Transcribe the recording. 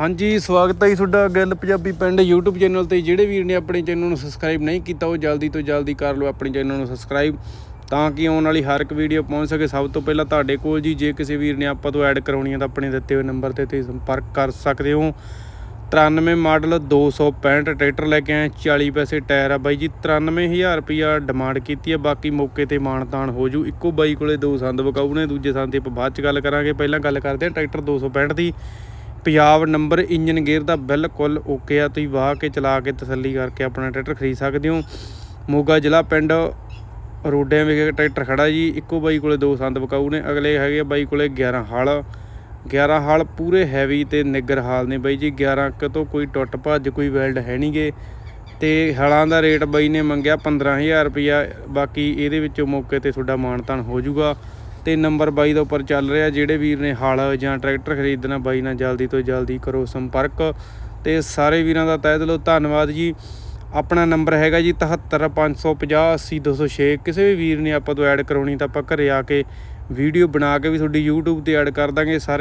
ਹਾਂਜੀ, ਸਵਾਗਤ ਹੈ ਜੀ ਤੁਹਾਡਾ ਗੱਲ ਪੰਜਾਬੀ ਪਿੰਡ YouTube ਚੈਨਲ ਤੇ। ਜਿਹੜੇ ਵੀਰ ਨੇ ਆਪਣੇ ਚੈਨਲ ਨੂੰ ਸਬਸਕ੍ਰਾਈਬ ਨਹੀਂ ਕੀਤਾ, ਉਹ ਜਲਦੀ ਤੋਂ ਜਲਦੀ ਕਰ ਲਓ ਆਪਣੇ ਚੈਨਲ ਨੂੰ ਸਬਸਕ੍ਰਾਈਬ ਤਾਂ ਕਿ ਆਉਣ ਵਾਲੀ ਹਰ ਇੱਕ ਵੀਡੀਓ ਪਹੁੰਚ ਸਕੇ। ਸਭ ਤੋਂ ਪਹਿਲਾਂ ਤੁਹਾਡੇ ਕੋਲ ਜੀ, ਜੇ ਕਿਸੇ ਵੀਰ ਨੇ ਆਪਾਂ ਤੋਂ ਐਡ ਕਰਾਉਣੀ ਹੈ ਤਾਂ ਆਪਣੇ ਦਿੱਤੇ ਹੋਏ ਨੰਬਰ ਤੇ ਤੁਸੀਂ ਸੰਪਰਕ ਕਰ ਸਕਦੇ ਹੋ। 93 ਮਾਡਲ 265 ਟਰੈਕਟਰ ਲੈ ਕੇ ਆਏ 40 ਪੈਸੇ ਟਾਇਰ ਆ ਬਾਈ ਜੀ। 93000 ਰੁਪਿਆ ਡਿਮਾਂਡ ਕੀਤੀ ਹੈ, ਬਾਕੀ ਮੌਕੇ ਤੇ ਮਾਨਤਾਨ ਹੋ ਜੂ। ਇੱਕੋ ਬਾਈ ਕੋਲੇ ਦੋ ਸੰਦ ਵਿਕਾਊ ਨੇ, ਦੂਜੇ ਸੰਦ ਤੇ ਆਪਾਂ ਬਾਅਦ ਚ ਗੱਲ ਕਰਾਂਗੇ। ਪਹਿਲਾਂ ਗੱਲ ਕਰਦੇ ਹਾਂ ਟਰੈਕਟਰ 265 ਦੀ। ਪੰਜਾਬ ਨੰਬਰ ਇੰਜਨ ਗੇਅਰ ਦਾ ਬਿਲਕੁਲ ਓਕੇ ਆ, ਤੁਸੀਂ ਵਾਹ ਕੇ ਚਲਾ ਕੇ ਤਸੱਲੀ ਕਰਕੇ ਆਪਣਾ ਟਰੈਕਟਰ ਖਰੀਦ ਸਕਦੇ ਹੋ। ਮੋਗਾ ਜ਼ਿਲ੍ਹਾ ਪਿੰਡ ਰੋਡਿਆਂ ਵਿਖੇ ਟਰੈਕਟਰ ਖੜਾ ਜੀ, ਇੱਕੋ ਬਾਈ ਕੋਲੇ ਦੋ ਸੰਦ ਬਕਾਊ ਨੇ, ਅਗਲੇ ਹੈਗੇ ਆ ਬਾਈ ਕੋਲੇ 11 ਹਲ। 11 ਹਾਲ ਪੂਰੇ ਹੈਵੀ ਤੇ ਨਿੱਗਰ ਹਾਲ ਨੇ ਬਾਈ ਜੀ 11 ਕ ਤੋਂ ਕੋਈ ਟੁੱਟ ਭੱਜ, ਕੋਈ ਵੈਲਡ ਹੈ ਨਹੀਂਗੇ ਤੇ ਹਲਾਂ ਦਾ ਰੇਟ ਬਾਈ ਨੇ ਮੰਗਿਆ 15000 ਰੁਪਿਆ ਬਾਕੀ ਇਹਦੇ ਵਿੱਚੋਂ ਮੌਕੇ ਤੇ ਤੁਹਾਡਾ ਮਾਨਤਾਨ ਹੋ ਜਾਊਗਾ। ਤੇ ਨੰਬਰ ਬਾਈ ਦਾ ਉੱਪਰ ਚੱਲ ਰਿਹਾ ਜਿਹੜੇ ਵੀਰ ਨੇ ਹਲ ਜਾਂ ਟਰੈਕਟਰ ਖਰੀਦਣਾ ਬਾਈ ਨਾਲ ਜਲਦੀ ਤੋਂ ਜਲਦੀ ਕਰੋ ਸੰਪਰਕ। ਤੇ ਸਾਰੇ ਵੀਰਾਂ ਦਾ ਤਹਿ ਦਿਲੋਂ ਧੰਨਵਾਦ ਜੀ। ਆਪਣਾ ਨੰਬਰ ਹੈਗਾ ਜੀ 7355080206 ਕਿਸੇ ਵੀ ਵੀਰ ਨੇ ਆਪਾਂ ਤੋਂ ਐਡ ਕਰਾਉਣੀ ਤਾਂ ਆਪਾਂ ਘਰੇ ਆ ਕੇ ਵੀਡੀਓ ਬਣਾ ਕੇ ਵੀ ਤੁਹਾਡੀ YouTube ਤੇ ਐਡ ਕਰ ਦਾਂਗੇ। ਸਾਰੇ